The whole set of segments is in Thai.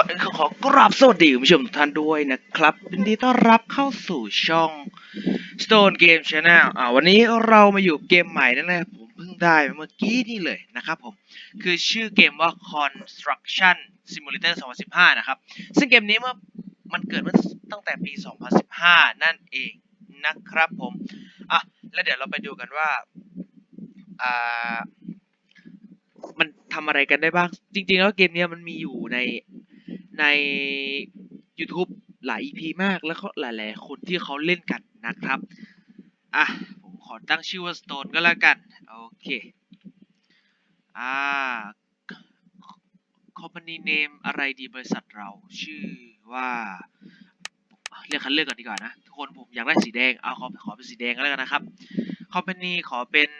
่อนอื่นขอกราบสวัสดีคุณผู้ชมทุกท่านด้วยนะครับยินดีต้อนรับเข้าสู่ช่อง Stone Game Channel อ่าวันนี้เรามาอยู่เกมใหม่นั่นแหละผมเพิ่งได้เมื่อกี้นี่เลยนะครับผม คือชื่อเกมว่า Construction Simulator 2015 นะครับ ซึ่งเกมนี้เมื่อมันเกิดมื่อตั้งแต่ปี 2015 นั่นเองนะครับผมอะแล้วเดี๋ยวเราไปดูกันว่าอ่ามันทำอะไรกันได้บ้าง จริง ๆ แล้วเกมนี้มันมีอยู่ใน ใน YouTube หลาย EP มากแล้วก็หลาย ๆ คนที่เขาเล่นกันนะครับ อะ ผมขอตั้งชื่อว่า Stone ก็แล้วกัน โอเค อ่า Company name อะไรดีบริษัทเราชื่อว่าเรียกคันเลือกก่อนดีกว่านะ ทุกคนผมอยากได้สีแดง เอาขอขอเป็นสีแดงก็แล้วกันนะครับ Company ขอเป็น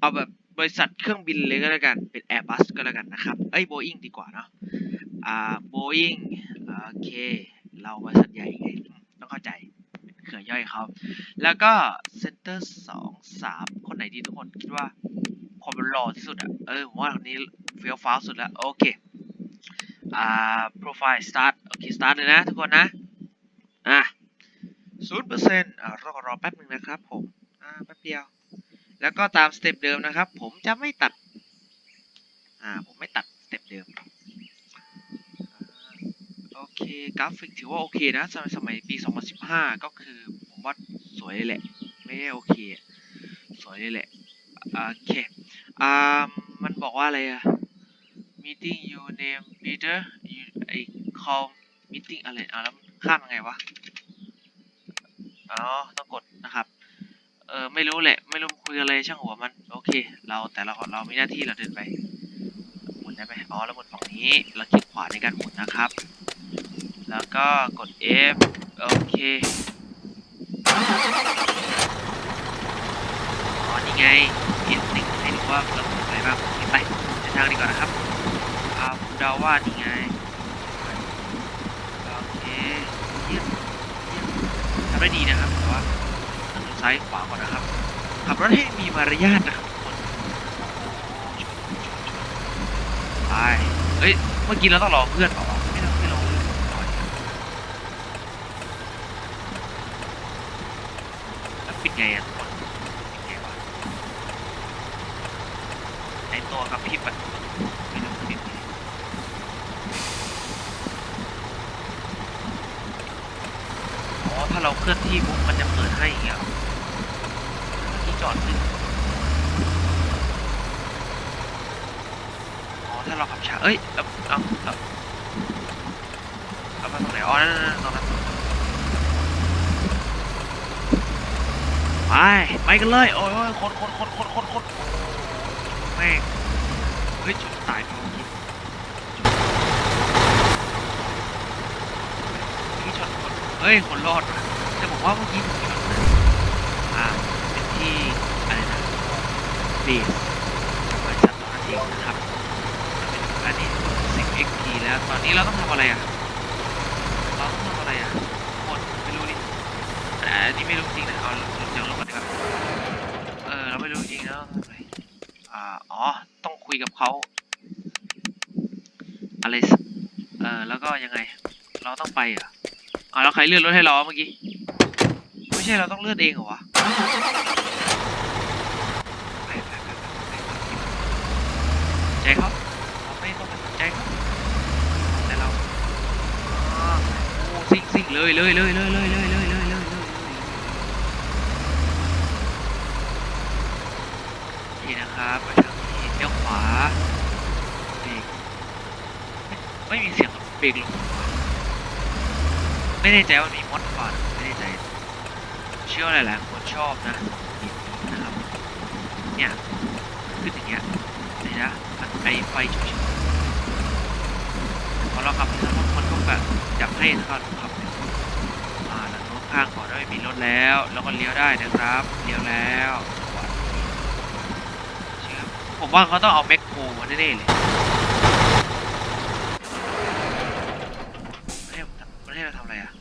เอาแบบ บริษัทเครื่องบินเลยก็แล้วกัน เป็น Airbus ก็แล้วกันนะครับ เอ้ย Boeing ดีกว่าเนาะ อ่า Boeing โอเค เราบริษัทใหญ่ไงต้องเข้าใจเป็นเครือย่อยเขาแล้วก็ Center สองสามคนไหนดีทุกคนคิดว่าคนมันหล่อที่สุดอะเออผมว่าคนนี้เฟี้ยวฟ้าวสุดแล้ว โอเค อ่า Profile Start โอเค Start เลยนะทุกคนนะ อะศูนย์เปอร์เซ็นต์อ่ารอรอแป๊บหนึ่งนะครับผม อ่า แป๊บเดียว แล้วก็ตามสเต็ปเดิมนะครับ ผมจะไม่ตัด อ่า ผมไม่ตัดสเต็ปเดิม โอเค กราฟิกถือว่าโอเคนะ สมัยสมัยปี 2015 ก็คือ ผมว่าสวยเลยแหละ ไม่ได้โอเค สวยเลยแหละ โอเค อ่า มันบอกว่าอะไรอะ meeting you name Peter you ไอ call meeting อะไรอ่าแล้วข้ามยังไงวะ อ๋อ ต้องกด เออไม่รู้แหละ ไม่รู้คุยอะไรช่างหัวมัน โอเค เราแต่เราเรามีหน้าที่เราเดินไปหมุนได้ไหมอ๋อแล้วหมุนฝั่งนี้เราคลิกขวาในการหมุนนะครับ แล้วก็กด F โอเคอ๋อนี่ไง instinct ให้ดูว่าเราหมุนอะไรบ้างไปเดินทางดีกว่านะครับเอาเดาว่านี่ไงโอเคเยี่ยมเยี่ยมทำได้ดีนะครับแต่ว่า ซ้ายขวาก่อนนะครับ ขับรถให้มีมารยาทนะครับทุกคนไปเอ้ย เมื่อกี้เราต้องรอเพื่อนเปล่าวะไม่ต้องไม่รอเพื่อนกว่าแล้วปิดไงอะทุกคนปิดไงวะไอตัวกับพริบอะไม่รู้ปิดไงอ๋อถ้าเราเคลื่อนที่ปุ๊บมันจะเปิดให้อย่างเงี้ยเหร อเมื่อ๋อถ้าเราขับช้าเอ้ยเอาเอาเอาเอามาตรงไหนอ๋อนั่นนั่นตรงนั้นไปไปกันเลยโอ้ยโอ้ยคนคนคนคนคนคนแม่งเฮ้ยชนตายไปเมื่อกี้เมื่ชนคนเฮ้ยคนรอดว่ะแต่ผมว่าเมื่อกี้ผมชนอ่า เป็นที่อะไรนะ เบสบริษัทตรงนั้นเองนะครับอันนี้สิบ XP แล้วตอนนี้เราต้องทำอะไรอะเราต้องทำอะไรอะหมดไม่รู้ดิแต่อันนี้ไม่รู้จริงนะเอาลงเสียงลงก่อนดีกว่าเออเราไม่รู้จริงแล้วอ่าอ๋อต้องคุยกับเขาอะไรเออแล้วก็ยังไง เราต้องไปอะอ๋อแล้วใครเลื่อนรถให้เราเมื่อกี้ไม่ใช่เราต้องเลื่อนเองเหรอวะ ไปไปไปไปไป ใจเขาเราไม่ต้องไปสนใจเขาแต่เราโอ้ซิ่งซิ่งเลยเลยเลยเลยเลยเลยเลยเลยเลยเลยนี่นะครับไปทางนี้เลี้ยวขวาเบรกไม่มีเสียงเบรกลงไม่แน่ใจว่ามีมดก่อนไม่แน่ใจเชื่อว่าหลายๆคนชอบนะนะครับเนี่ยขึ้นอย่างเงี้ยเดี๋ยวนะ ไอไฟฉุกเฉินพอเราขับไปสักพักมันก็แบบจับให้นะครับขับไปอ่าแล้วรถข้างก่อนว่าไม่มีรถแล้วแล้วก็เลี้ยวได้นะครับเลี้ยวแล้วผมว่าเขาต้องเอาแมคโครมาแน่ๆเลยไม่ให้ไม่ให้เราทำอะไรอะ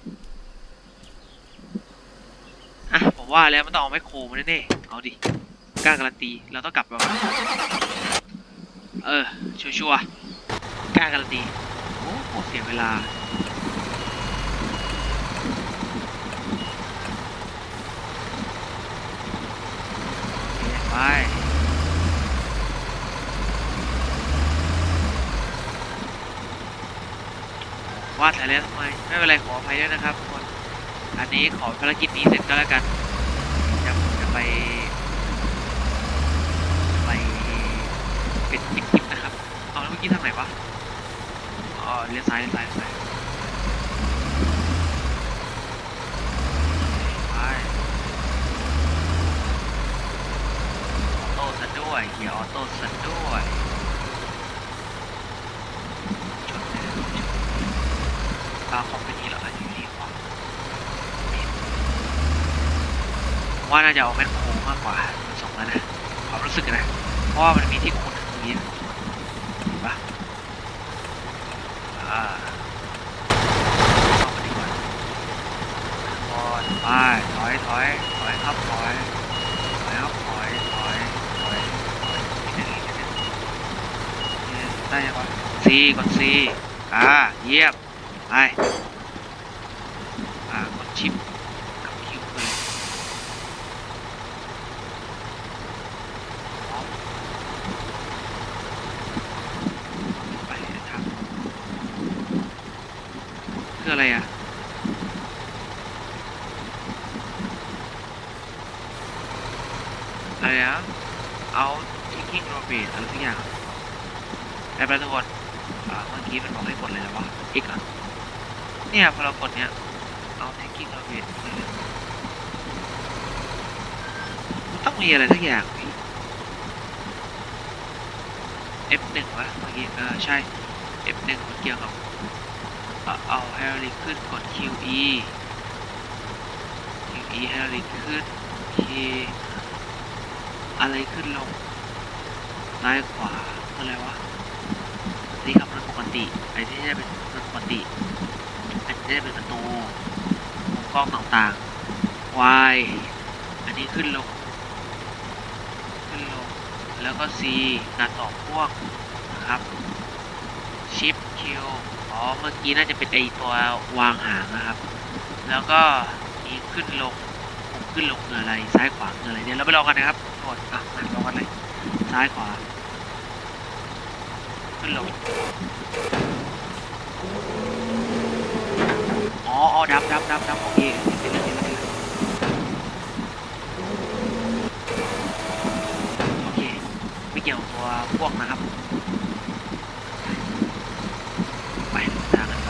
อะผมว่าแล้วมันต้องเอาแมคโครมาแน่ๆเอาดิกล้าการันตีเราต้องกลับมา เออ ชัวร์ๆกล้าการันตีโอ้โหเสียเวลาโอเคไปวาดอะไรทำไม ไม่เป็นไรขออภัยด้วยนะครับทุกคน อันนี้ขอภารกิจนี้เสร็จก็แล้วกันเดี๋ยวผมจะไปเป็นปิดคลิปนะครับ เอาแล้วเมื่อ กี้ทางไหนวะอ๋อเลี้ยวซ้ายเลี้ยวซ้ายเลี้ยวซ้ายไปออโต้ซะด้วยเกียออโต้ซะด้วยชนเลยตาคอมเป็นนี้เหรออยู่นี่ขวาไม่เห็นผมว่าน่าจะเอาแมคโครมากกว่าส่งแล้วนะความรู้สึกนะเพราะว่ามันมีที่โคนตรงนี้ ปะอ่าเข้ามาดีกว่าถอยไปถอยถอยถอยครับถอยถอยครับถอยถอยถอยถอยนิดนึงนิดนึงได้ยังวะซีกดซีอ่าเยี่ยมไปอ่ากดชิปกับคิวไปเลยพร้อม ไปทางคื อะไรอะ อะไรนะเอา taking robot อะไรสักอย่างแอปแล้วทุกคนเมื่อกี้มันบอกให้กดอะไรแล้ววะอีกอะเนี่ยพอเรากดเนี้ยเอา taking robot มันต้องมีอะไรสักอย่างพี่ F1 วะเมื่อกี้เออใช่ F1 มันเกี่ยวกับ เอ่อเอาแฮร์รี่ขึ้นกด QE QE แฮร์รี่ขึ้น K อะไรขึ้นลงซ้ายขวาอะไรวะอันนี่ขับรถปกติไอ้ที่จะเป็นรถปกติอันนี้จะเป็นประตูมุมกล้องต่างๆ Y อันนี้ขึ้นลง ขึ้นลง แล้วก็ C การต่อพ่วงนะครับชิป Q อ๋อ เมื่อกี้น่าจะเป็นไอตัววางหางนะครับ แล้วก็มีขึ้นลงขึ้นลงคืออะไร ซ้ายขวาคืออะไร เดี๋ยวเราไปลองกันนะครับกคนอะมาลองกันเลย ซ้ายขวา ขึ้นลง อ๋ออดับดับดับดับโอเคเห็นแล้วเห็นแล้วเห็นแล้วโอเค ไม่เกี่ยวตัวพวกนะครับ ไปทางกันไป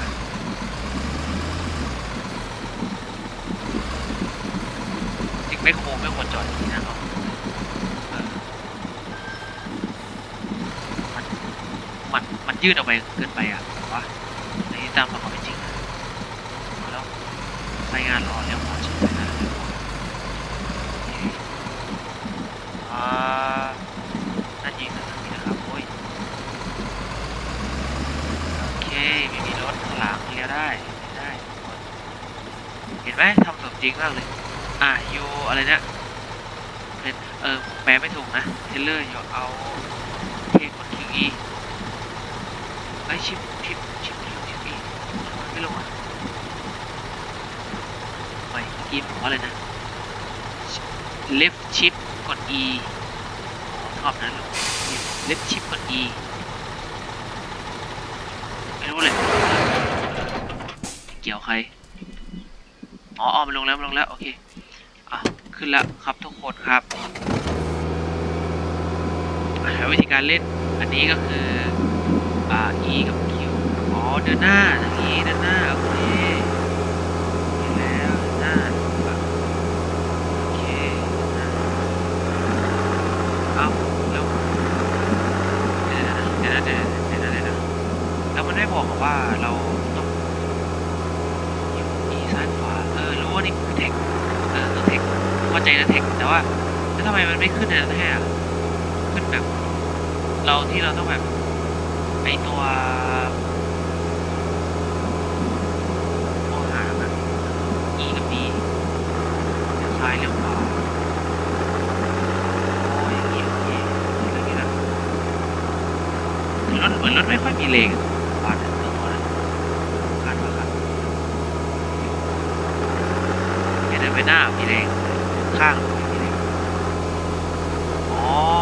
จริง ไม่โค้งไม่ควรจอดอย่างนี้นะครับเออมันมันมันยืดออกไปเกินไปอะวะในนี้ตามความเป็นจริงนะเอาแล้วใช้งานรอแล้วพอใช่ไหมนะโอเคอ่านั่นยิงนะนั่นยิงนะครับโอ้ยโอเคไม่มีรถข้างหลังเลี้ยวได้ได้ เห็นไหมทำสมจริงมากเลย อะไรเนี่ยเป็นเออแปลไม่ถูกนะเทเลอร์อยูเอาเทกดคิวอีไอชิปชิปชิปคิวคิวอีไม่ลงอะไม่เมื่อกี้ผมว่าอะไรนะ left shift กด e อ๋อชอบนั้นลง left shift กด e ไม่รู้เลย เกี่ยวใคร อ๋อออมันลงแล้วมันลงแล้ว โอเค ขึ้นแล้วครับทุกคนครับวิธีการเล่นอันนี้ก็คืออ่า E กับ Q อ๋อเดินหน้าทางนี้เดินหน้าโอเคเห็นแล้วเดินหน้าโอเคเดินหน้าอ้าแล้วเดี๋ยวนะเดี๋ยวนะเดี๋ยวนะเดี๋ยวนะแล้วมันไม่บอกว่าเรา ใจนะเทคแต่ว่าแล้วทำไมมันไม่ขึ้นในนั้อะขึ้นแบบ เราที่เราต้องแบบไอตัวตัางอ่กทีจยวซ้เลี้ยวขาโอ้ยอย่างนี้โอเคเรนี้รถเหมือนรถไม่ค่อยมีเลงบาดตัวตัวนั้นคาดว่าครับเห็นไหมหน้ามีเลง ข้างอ๋อ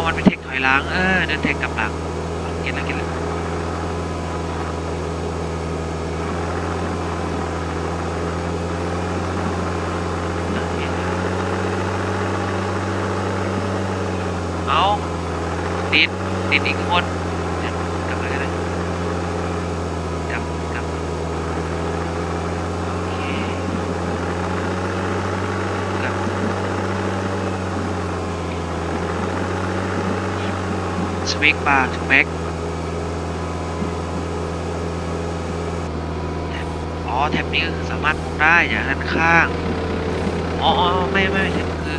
มันเป็นเทคถอยหลัง เออ เดินเทคกลับหลังเก็ตแล้วเก็ตแล้วเอาติด ติดอีกคนเดี๋ยวกลับไปก็ได้กลับกลับโอเคกลับ สวิกบาร์ทูแบ็กอ๋อแท็บนี้ก็คือสามารถมองได้อย่างด้านข้าง อ๋อไม่ไม่ไม่ใช่คือ